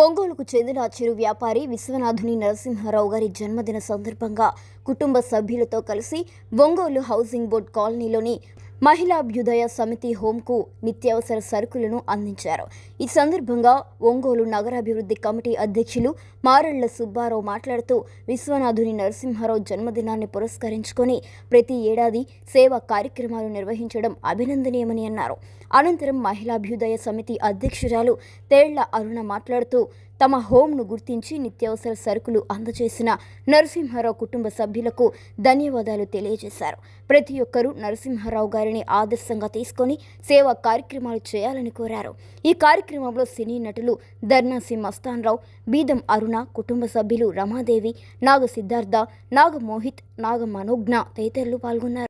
ఒంగోలుకు చెందిన చిరు వ్యాపారి విశ్వనాథుని నరసింహారావు గారి జన్మదిన సందర్భంగా కుటుంబ సభ్యులతో కలిసి ఒంగోలు హౌసింగ్ బోర్డ్ కాలనీలోని మహిళాభ్యుదయ సమితి హోంకు నిత్యావసర సరుకులను అందించారు. ఈ సందర్భంగా ఒంగోలు నగరాభివృద్ధి కమిటీ అధ్యక్షులు మారళ్ళ సుబ్బారావు మాట్లాడుతూ విశ్వనాథుని నరసింహారావు జన్మదినాన్ని పురస్కరించుకొని ప్రతి ఏడాది సేవా కార్యక్రమాలు నిర్వహించడం అభినందనీయమని అన్నారు. అనంతరం మహిళాభ్యుదయ సమితి అధ్యక్షురాలు తేళ్ళ అరుణ మాట్లాడుతూ తమ హోంను గుర్తించి నిత్యావసర సరుకులు అందజేసిన నరసింహారావు కుటుంబ సభ్యులకు ధన్యవాదాలు తెలియజేశారు. ప్రతి ఒక్కరూ నరసింహారావు గారిని ఆదర్శంగా తీసుకొని సేవా కార్యక్రమాలు చేయాలని కోరారు. ఈ కార్యక్రమంలో సినీ నటులు ధర్నాసి మస్తాన్రావు బీదం అరుణ కుటుంబ సభ్యులు రమాదేవి నాగ సిద్ధార్థ నాగ మోహిత్ నాగ మనోజ్ఞ తదితరులు పాల్గొన్నారు.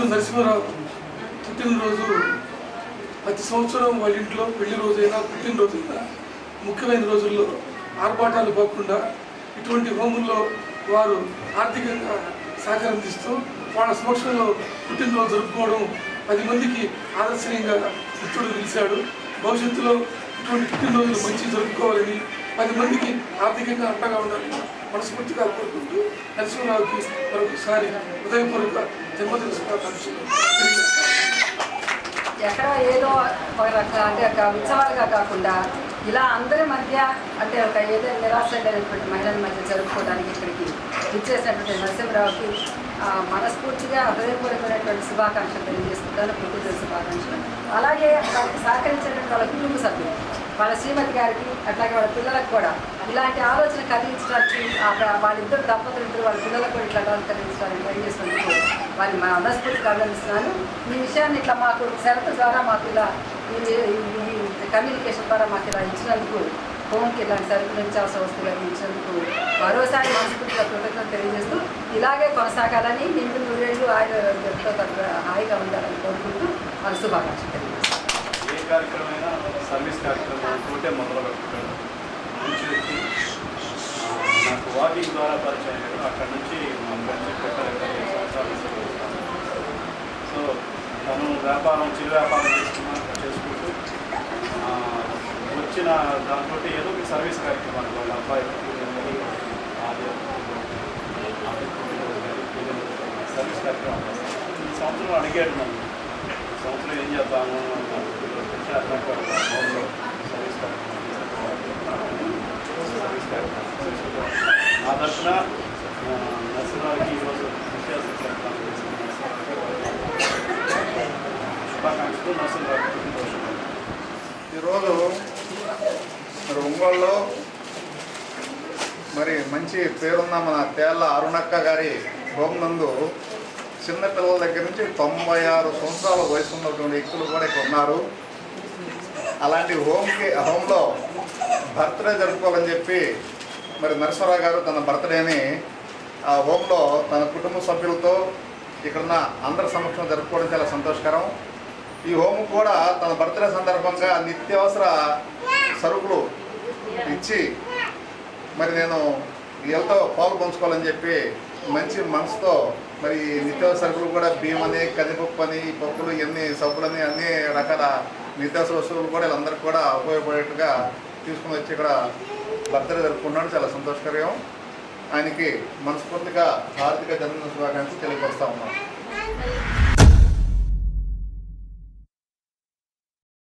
మిత్రుడు నరసింహరావు పుట్టినరోజు ప్రతి సంవత్సరం వాళ్ళ ఇంట్లో పెళ్ళి రోజైనా పుట్టినరోజైనా ముఖ్యమైన రోజుల్లో ఆర్భాటాలు పోకుండా ఇటువంటి హోముల్లో వారు ఆర్థికంగా సహకరించిస్తూ వాళ్ళ సమక్షంలో పుట్టినరోజు జరుపుకోవడం పది మందికి ఆదర్శనీయంగా మిత్రుడు నిలిచాడు. భవిష్యత్తులో ఇటువంటి పుట్టినరోజులు మంచి జరుపుకోవాలని పది మందికి ఆర్థికంగా అండగా ఉండాలని మనస్ఫూర్తిగా కోరుకుంటూ నరసింహరావుకి మరొకసారి హృదయపూర్వక జన్మదిన శుభాకాంక్షలు తెలియజేస్తాను ఏదో ఒక రక అంటే ఒక ఉత్సవాలుగా కాకుండా ఇలా అందరి మధ్య అంటే ఒక ఏదో నిరాశ లేనటువంటి మహిళల మధ్య జరుపుకోవడానికి ఇక్కడికి ఇచ్చేసినటువంటి నరసింహరావుకి మనస్ఫూర్తిగా హృదయపూర్వకమైనటువంటి శుభాకాంక్షలు తెలియజేసుకుంటాను ప్రకృతి శుభాకాంక్షలు. అలాగే వారికి సహకరించినటువంటి వాళ్ళ కుటుంబ సభ్యులు. వాళ్ళ శ్రీమతి గారికి అట్లాగే వాళ్ళ పిల్లలకు కూడా ఇలాంటి ఆలోచన కలిగించడానికి ఆ వాళ్ళిద్దరు దంపతులు ఇద్దరు వాళ్ళ పిల్లలకు కూడా ఇట్లా కలిగించడానికి ట్రై చేసినందుకు వారిని మా మనస్ఫూర్తిగా అభినందిస్తున్నాను. ఈ విషయాన్ని ఇట్లా మాకు షరతు ద్వారా మాకు ఇలా ఈ కమ్యూనికేషన్ ద్వారా మాకు ఇలా ఇచ్చినందుకు హోమ్కి ఇలాంటి సరుకులు ఇచ్చాల్సిన వస్తువులు ఇచ్చినందుకు మరోసారి మనస్ఫూర్తిగా కృతజ్ఞత తెలియజేస్తూ ఇలాగే కొనసాగాలని నిండు నూరేళ్ళు ఆయన హాయిగా ఉండాలని కోరుకుంటూ వాళ్ళ శుభాకాంక్షలు తెలియజేస్తాను కార్యక్రమైనా సర్వీస్ కార్యక్రమం తోటే మొదలు పెట్టుకుంటాడు మంచి వ్యక్తి. నాకు వాకింగ్ ద్వారా పరిచయం అయ్యాడు. అక్కడ నుంచి మా ఫ్రెండ్షిప్ పెట్టాలి సంవత్సరాలు సో తను వ్యాపారం చిరు వ్యాపారం చేసుకున్నా చేసుకుంటూ వచ్చిన దాంతో ఏదో ఒక సర్వీస్ కార్యక్రమాలు వాళ్ళ అబ్బాయి సర్వీస్ కార్యక్రమం ఈ సంవత్సరం అడిగాడు నన్ను. సంవత్సరం ఏం చేద్దాము అన్నాడు. ఆ తరఫున ఈరోజు శుభాకాంక్షలు ఈరోజు మరి ఒంగోలులో మరి మంచి పేరున్న మన తేళ్ళ అరుణక్క గారి హోమ్ నందు చిన్నపిల్లల దగ్గర నుంచి తొంభై ఆరు సంవత్సరాల వయసు ఉన్నటువంటి వ్యక్తులు కూడా ఇక్కడ ఉన్నారు. అలాంటి హోమ్కి హోమ్లో బర్త్డే జరుపుకోవాలని చెప్పి మరి నరసింహరావు గారు తన బర్త్డేని ఆ హోమ్లో తన కుటుంబ సభ్యులతో ఇక్కడున్న అందరి సమక్షంలో జరుపుకోవడం చాలా సంతోషకరం. ఈ హోమ్ కూడా తన బర్త్డే సందర్భంగా నిత్యావసర సరుకులు ఇచ్చి మరి నేను వీళ్ళతో పాలు పంచుకోవాలని చెప్పి మంచి మనసుతో మరి ఈ నిత్యావసర సరుకులు కూడా బియ్యం అని కందిపప్పు అని పప్పులు ఇవన్నీ సబ్బులని అన్ని రకాల నిత్యావసర వస్తువులు కూడా వీళ్ళందరికీ కూడా ఉపయోగపడేట్టుగా తీసుకుని వచ్చి ఇక్కడ బర్త్డే జరుపుకున్నాడు చాలా సంతోషకరం ఆయనకి మనస్ఫూర్తిగా ఆర్థిక జన్మదిన శుభాకాంక్షలు తెలియపరుస్తా ఉన్నాం.